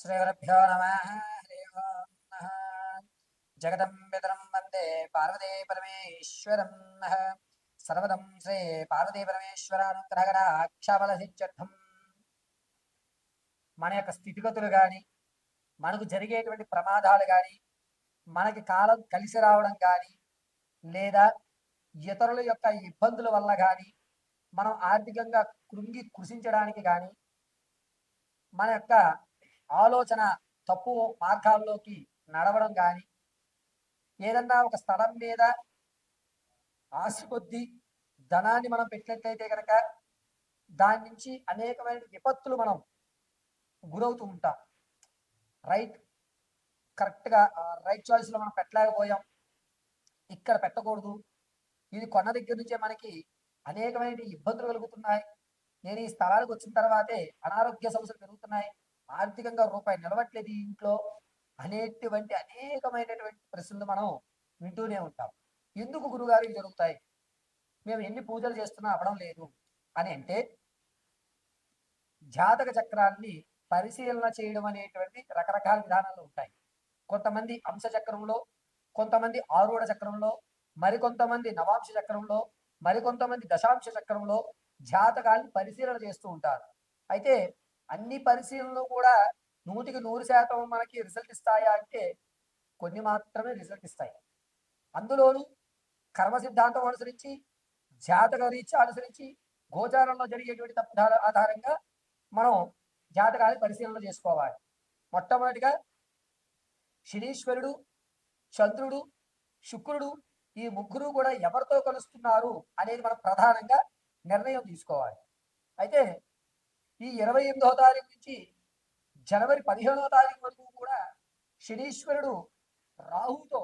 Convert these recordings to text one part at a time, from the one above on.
శ్రీగురుభ్యో నమ హరి ఓం జగదం పితరం వందే పార్వతీ పరమేశ్వరం సర్వదం శ్రీ పార్వతీ పరమేశ్వరానుగ్రహరాక్షబలసిద్ధ్యర్థం మన యొక్క స్థితిగతులు కానీ మనకు జరిగేటువంటి ప్రమాదాలు కానీ మనకి కాలం కలిసి రావడం కానీ లేదా ఇతరుల యొక్క ఇబ్బందుల వల్ల కానీ మనం ఆర్థికంగా కృంగి కృషించడానికి కానీ మన యొక్క ఆలోచన తప్పు మార్గాల్లోకి నడవడం కానీ ఏదన్నా ఒక స్థలం మీద ఆశ కొద్దీ ధనాన్ని మనం పెట్టినట్లయితే కనుక దాని నుంచి అనేకమైన విపత్తులు మనం గురవుతూ ఉంటాం. రైట్ కరెక్ట్గా రైట్ చాయిస్లో మనం పెట్టలేకపోయాం. ఇక్కడ పెట్టకూడదు. ఇది కొన్న దగ్గర నుంచే మనకి అనేకమైన ఇబ్బందులు కలుగుతున్నాయి. నేను ఈ స్థలానికి వచ్చిన తర్వాతే అనారోగ్య సమస్యలు పెరుగుతున్నాయి. ఆర్థికంగా రూపాయి నిలవట్లేదు ఇంట్లో అనేటువంటి అనేకమైనటువంటి ప్రశ్నలు మనం వింటూనే ఉంటాం. ఎందుకు గురుగారు జరుగుతాయి? మేము ఎన్ని పూజలు చేస్తున్నా అవడం లేదు అని అంటే జాతక చక్రాన్ని పరిశీలన చేయడం అనేటువంటి రకరకాల విధానాలు ఉంటాయి. కొంతమంది అంశ చక్రంలో కొంతమంది ఆరూఢ చక్రంలో మరికొంతమంది నవాంశ చక్రంలో మరికొంతమంది దశాంశ చక్రంలో జాతకాన్ని పరిశీలన చేస్తూ ఉంటారు. అయితే అన్ని పరిశీలనలు కూడా నూటికి నూరు శాతం మనకి రిజల్ట్ ఇస్తాయా అంటే కొన్ని మాత్రమే రిజల్ట్ ఇస్తాయి. అందులోనూ కర్మ సిద్ధాంతం అనుసరించి జాతక రీత్యా అనుసరించి గోచారంలో జరిగేటువంటి తప్పుదాల ఆధారంగా మనం జాతకాన్ని పరిశీలన చేసుకోవాలి. మొట్టమొదటిగా శనీశ్వరుడు చంద్రుడు శుక్రుడు ఈ ముగ్గురు కూడా ఎవరితో కలుస్తున్నారు అనేది మనం ప్రధానంగా నిర్ణయం తీసుకోవాలి. అయితే ఈ ఇరవై ఎనిమిదవ తారీఖు నుంచి జనవరి పదిహేనవ తారీఖు వరకు కూడా శనీశ్వరుడు రాహుతో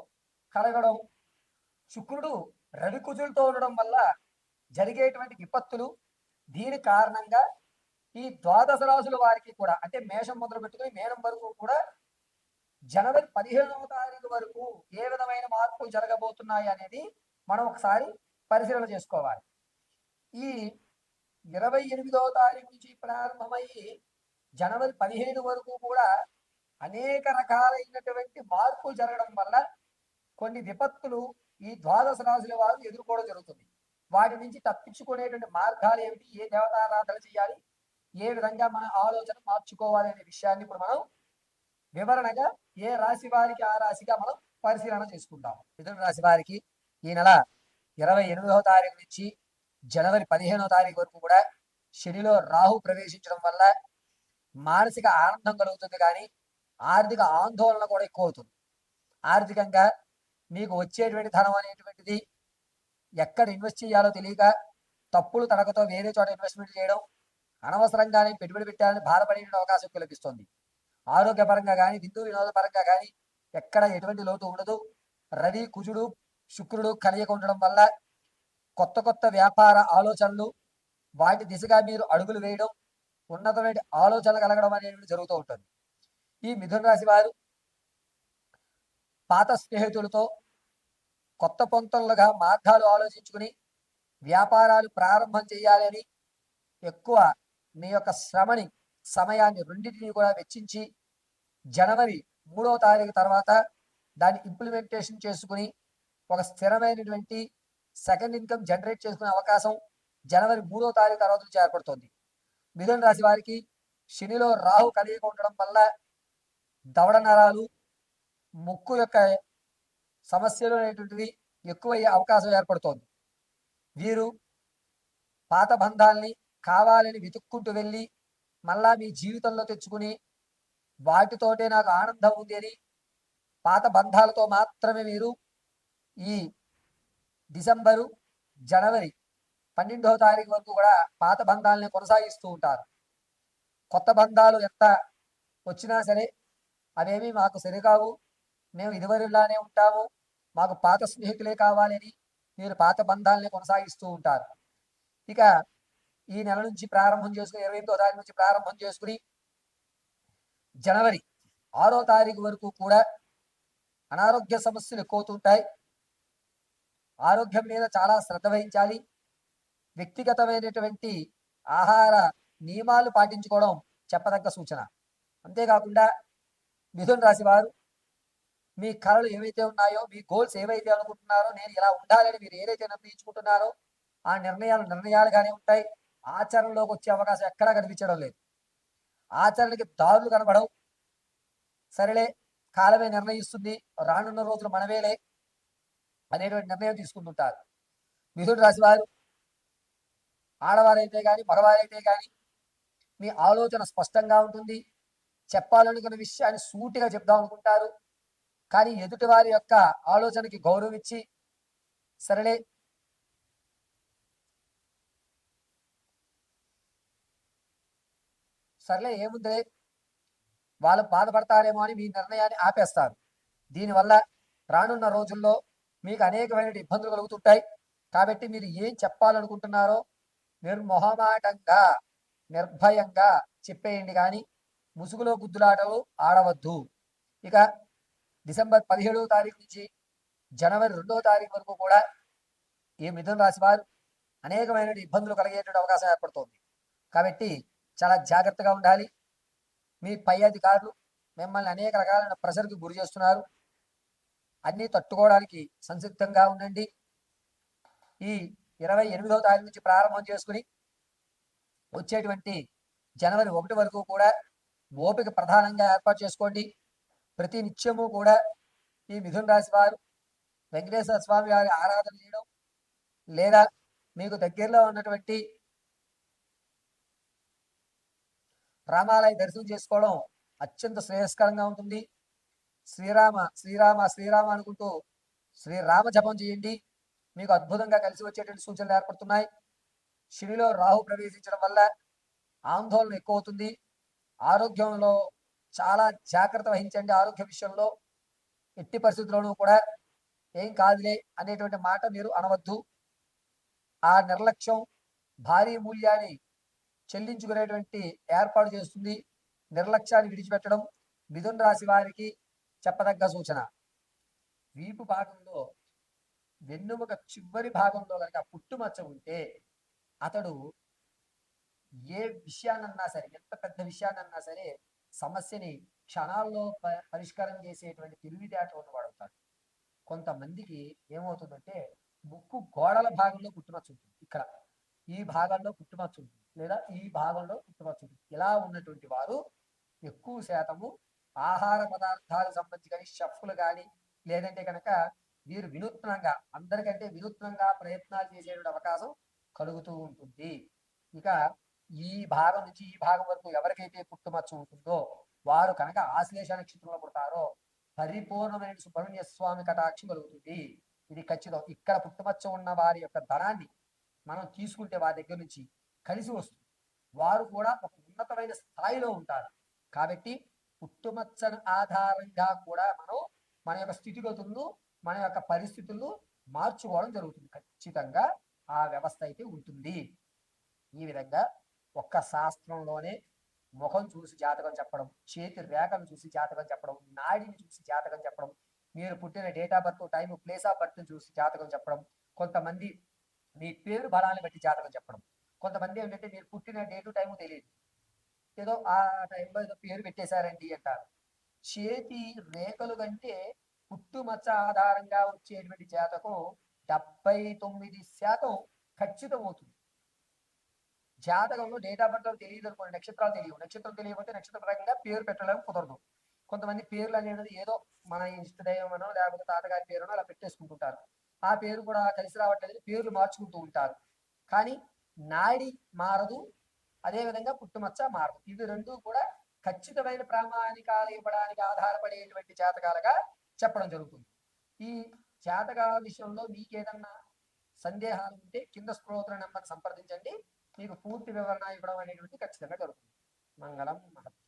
కలగడం శుక్రుడు రవికుజులతో ఉండడం వల్ల జరిగేటువంటి విపత్తులు దీని కారణంగా ఈ ద్వాదశ రాశుల వారికి కూడా అంటే మేషం మొదలు పెట్టుకుని మేనం వరకు కూడా జనవరి పదిహేనవ తారీఖు వరకు ఏ విధమైన మార్పులు జరగబోతున్నాయి అనేది మనం ఒకసారి పరిశీలన చేసుకోవాలి. ఈ ఇరవై ఎనిమిదవ తారీఖు నుంచి ప్రారంభమయ్యి జనవరి పదిహేను వరకు కూడా అనేక రకాలైనటువంటి మార్పులు జరగడం వల్ల కొన్ని విపత్తులు ఈ ద్వాదశ రాశుల వారు ఎదుర్కోవడం జరుగుతుంది. వాటి నుంచి తప్పించుకునేటువంటి మార్గాలు ఏమిటి? ఏ దేవతారాధన చేయాలి? ఏ విధంగా మన ఆలోచన మార్చుకోవాలి అనే విషయాన్ని ఇప్పుడు మనం వివరణగా ఏ రాశి వారికి ఆ రాశిగా మనం పరిశీలన చేసుకుంటాం మిథున రాశి వారికి ఈ నెల ఇరవై ఎనిమిదవ తారీఖు నుంచి జనవరి పదిహేనో తారీఖు వరకు కూడా శనిలో రాహు ప్రవేశించడం వల్ల మానసిక ఆనందం కలుగుతుంది కానీ ఆర్థిక ఆందోళన కూడా ఎక్కువ అవుతుంది ఆర్థికంగా మీకు వచ్చేటువంటి ధనం అనేటువంటిది ఎక్కడ ఇన్వెస్ట్ చేయాలో తెలియక తప్పులు తడకతో వేరే చోట ఇన్వెస్ట్మెంట్ చేయడం అనవసరంగానే పెట్టుబడి పెట్టాలని బాధపడే అవకాశం కల్పిస్తుంది ఆరోగ్యపరంగా కానీ విందు వినోదపరంగా కానీ ఎక్కడ ఎటువంటి లోటు ఉండదు. రవి కుజుడు శుక్రుడు కలియక ఉండడం వల్ల కొత్త కొత్త వ్యాపార ఆలోచనలు వాటి దిశగా మీరు అడుగులు వేయడం ఉన్నతమైన ఆలోచనలు కలగడం అనేది జరుగుతూ ఉంటుంది. ఈ మిథున రాశి వారు పాత స్నేహితులతో కొత్త పొంతలుగా మార్గాలు ఆలోచించుకుని వ్యాపారాలు ప్రారంభం చేయాలని ఎక్కువ మీ యొక్క శ్రమని సమయాన్ని రెండింటిని కూడా వెచ్చించి జనవరి మూడవ తారీఖు తర్వాత దాన్ని ఇంప్లిమెంటేషన్ చేసుకుని ఒక స్థిరమైనటువంటి సెకండ్ ఇన్కమ్ జనరేట్ చేసుకునే అవకాశం జనవరి మూడో తారీఖు తర్వాత నుంచి ఏర్పడుతుంది. మిథున రాశి వారికి శనిలో రాహు కలిగి ఉండడం వల్ల దవడ నరాలు ముక్కు యొక్క సమస్యలు అనేటువంటివి ఎక్కువయ్యే అవకాశం ఏర్పడుతోంది. వీరు పాత బంధాల్ని కావాలని వెతుక్కుంటూ వెళ్ళి మళ్ళా మీ జీవితంలో తెచ్చుకుని వాటితోటే నాకు ఆనందం ఉంది అని పాత బంధాలతో మాత్రమే మీరు ఈ డిసెంబరు జనవరి పన్నెండవ తారీఖు వరకు కూడా పాత బంధాలని కొనసాగిస్తూ ఉంటారు. కొత్త బంధాలు ఎంత వచ్చినా సరే అవేమి మాకు సరికావు. మేము ఇదివరిలానే ఉంటాము. మాకు పాత స్నేహితులే కావాలని మీరు పాత బంధాలని కొనసాగిస్తూ ఉంటారు. ఇక ఈ నెల నుంచి ప్రారంభం చేసుకుని ఇరవై ఎనిమిదో తారీఖు నుంచి ప్రారంభం చేసుకుని జనవరి ఆరో తారీఖు వరకు కూడా అనారోగ్య సమస్యలు ఎక్కువవుతుంటాయి. ఆరోగ్యం మీద చాలా శ్రద్ధ వహించాలి. వ్యక్తిగతమైనటువంటి ఆహార నియమాలు పాటించుకోవడం చెప్పదగ్గ సూచన. అంతేకాకుండా మిథున్ రాశి వారు మీ కళలు ఏవైతే ఉన్నాయో మీ గోల్స్ ఏవైతే అనుకుంటున్నారో నేను ఇలా ఉండాలని మీరు ఏదైతే నిర్ణయించుకుంటున్నారో ఆ నిర్ణయాలు నిర్ణయాలుగానే ఉంటాయి. ఆచరణలోకి వచ్చే అవకాశం ఎక్కడా కనిపించడం లేదు. ఆచరణకి దారులు కనబడవు సరేలే కాలమే నిర్ణయిస్తుంది. రానున్న రోజులు మనవేలే. అనేటువంటి నిర్ణయం తీసుకుంటుంటారు. మిథున రాశి వారు ఆడవారైతే కానీ మగవారైతే కానీ మీ ఆలోచన స్పష్టంగా ఉంటుంది. చెప్పాలనుకున్న విషయాన్ని సూటిగా చెప్దాం అనుకుంటారు. కానీ ఎదుటి వారి యొక్క ఆలోచనకి గౌరవం ఇచ్చి సరేలే. సర్లే ఏముందిలే వాళ్ళు బాధపడతారేమో అని మీ నిర్ణయాన్ని ఆపేస్తారు. దీనివల్ల రానున్న రోజుల్లో మీకు అనేకమైన ఇబ్బందులు కలుగుతుంటాయి. కాబట్టి మీరు ఏం చెప్పాలనుకుంటున్నారో నిర్మొహమాటంగా నిర్భయంగా చెప్పేయండి కానీ ముసుగులో గుద్దులాటలు ఆడవద్దు. ఇక డిసెంబర్ పదిహేడవ తారీఖు నుంచి జనవరి రెండవ తారీఖు వరకు కూడా ఈ మిథున రాశి వారు అనేకమైన ఇబ్బందులు కలిగేటువంటి అవకాశం ఏర్పడుతోంది. కాబట్టి చాలా జాగ్రత్తగా ఉండాలి. మీ పై అధికారులు మిమ్మల్ని అనేక రకాలైన ప్రెషర్కి గురి చేస్తున్నారు. అన్నీ తట్టుకోవడానికి సంసిద్ధంగా ఉండండి. ఈ ఇరవై ఎనిమిదవ తారీఖు నుంచి ప్రారంభం చేసుకుని వచ్చేటువంటి జనవరి ఒకటి వరకు కూడా ఓపిక ప్రధానంగా ఏర్పాటు చేసుకోండి. ప్రతి నిత్యము కూడా ఈ మిథున రాశి వారు వెంకటేశ్వర స్వామి వారి ఆరాధన చేయడం లేదా మీకు దగ్గరలో ఉన్నటువంటి రామాలయ దర్శనం చేసుకోవడం అత్యంత శ్రేయస్కరంగా ఉంటుంది. శ్రీరామ శ్రీరామ శ్రీరామ అనుకుంటూ శ్రీరామ జపం చేయండి. మీకు అద్భుతంగా కలిసి వచ్చేటువంటి సూచనలు ఏర్పడుతున్నాయి. శనిలో రాహు ప్రవేశించడం వల్ల ఆందోళన ఎక్కువ అవుతుంది ఆరోగ్యంలో చాలా జాగ్రత్త వహించండి ఆరోగ్య విషయంలో. ఎట్టి పరిస్థితుల్లోనూ కూడా ఏం కాదులే అనేటువంటి మాట మీరు అనవద్దు. ఆ నిర్లక్ష్యం భారీ మూల్యాన్ని చెల్లించుకునేటువంటి ఏర్పాటు చేస్తుంది. నిర్లక్ష్యాన్ని విడిచిపెట్టడం మిథున్ రాశి వారికి చెప్పదగ్గ సూచన. వీపు భాగంలో వెన్నుముక చివరి భాగంలో కనుక పుట్టుమచ్చ ఉంటే అతడు ఏ విషయాన్నన్నా సరే ఎంత పెద్ద విషయాన్నన్నా సరే సమస్యని క్షణాల్లో ప- పరిష్కారం చేసేటువంటి తెలివితేట ఉన్నవాడు అవుతాడు కొంతమందికి ఏమవుతుందంటే ముక్కు గోడల భాగంలో పుట్టుమచ్చ ఉంటుంది. ఇక్కడ ఈ భాగంలో పుట్టుమచ్చ ఉంటుంది. లేదా ఈ భాగంలో పుట్టుమచ్చ ఉంటుంది. ఇలా ఉన్నటువంటి వారు ఎక్కువ శాతము ఆహార పదార్థాలకు సంబంధించి కానీ షెఫ్లు కానీ లేదంటే కనుక వీరు వినూత్నంగా అందరికంటే వినూత్నంగా ప్రయత్నాలు చేసేటువంటి అవకాశం కలుగుతూ ఉంటుంది. ఇక ఈ భాగం నుంచి ఈ భాగం వరకు ఎవరికైతే పుట్టుమచ్చ ఉంటుందో వారు కనుక ఆశ్లేష నక్షత్రంలో పుడతారో పరిపూర్ణమైన సుబ్రహ్మణ్య స్వామి కటాక్షం కలుగుతుంది. ఇది ఖచ్చితం. ఇక్కడ పుట్టుమచ్చ ఉన్న వారి యొక్క ధనాన్ని మనం తీసుకుంటే వారి దగ్గర నుంచి కలిసి వస్తుంది. వారు కూడా ఒక ఉన్నతమైన స్థాయిలో ఉంటారు. కాబట్టి పుట్టుమచ్చను ఆధారంగా కూడా మనం మన యొక్క స్థితిగతులను మన యొక్క పరిస్థితులను మార్చుకోవడం జరుగుతుంది. ఖచ్చితంగా ఆ వ్యవస్థ అయితే ఉంటుంది. ఈ విధంగా ఒక్క శాస్త్రంలోనే ముఖం చూసి జాతకం చెప్పడం చేతి రేఖను చూసి జాతకం చెప్పడం నాడిని చూసి జాతకం చెప్పడం మీరు పుట్టిన date of birth time place of birth చూసి జాతకం చెప్పడం కొంతమంది మీ పేరు బలాన్ని బట్టి జాతకం చెప్పడం. కొంతమంది ఏంటంటే మీరు పుట్టిన డేటు టైము తెలియదు. ఏదో ఆ టైంలో ఏదో పేరు పెట్టేశారండి అంటారు. చేతి రేఖలు కంటే పుట్టుమచ్చ ఆధారంగా వచ్చేటువంటి జాతకం డెబ్బై తొమ్మిది శాతం ఖచ్చితం అవుతుంది. జాతకంలో డేట్ ఆఫ్ బర్త్ తెలియదు అనుకోండి నక్షత్రాలు తెలియవు. నక్షత్రం తెలియకపోతే నక్షత్ర ప్రకారంగా పేరు పెట్టడం కుదరదు. కొంతమంది పేర్లు అనేది ఏదో మన ఇష్టదైవమనో లేకపోతే తాతగారి పేరునో అలా పెట్టేసుకుంటుంటారు. ఆ పేరు కూడా కలిసి రావట్లేదు పేర్లు మార్చుకుంటూ ఉంటారు. కానీ నాడి మారదు అదేవిధంగా పుట్టుమచ్చ మారదు ఇవి రెండు కూడా ఖచ్చితమైన ప్రామాణికాలు ఇవ్వడానికి ఆధారపడేటువంటి జాతకాలుగా చెప్పడం జరుగుతుంది. ఈ జాతకాల విషయంలో మీకేదన్నా సందేహాలు ఉంటే కింద స్క్రోత్ర నెంబర్ సంప్రదించండి. మీకు పూర్తి వివరణ ఇవ్వడం అనేటువంటి ఖచ్చితంగా జరుగుతుంది. మంగళం మహత్వం.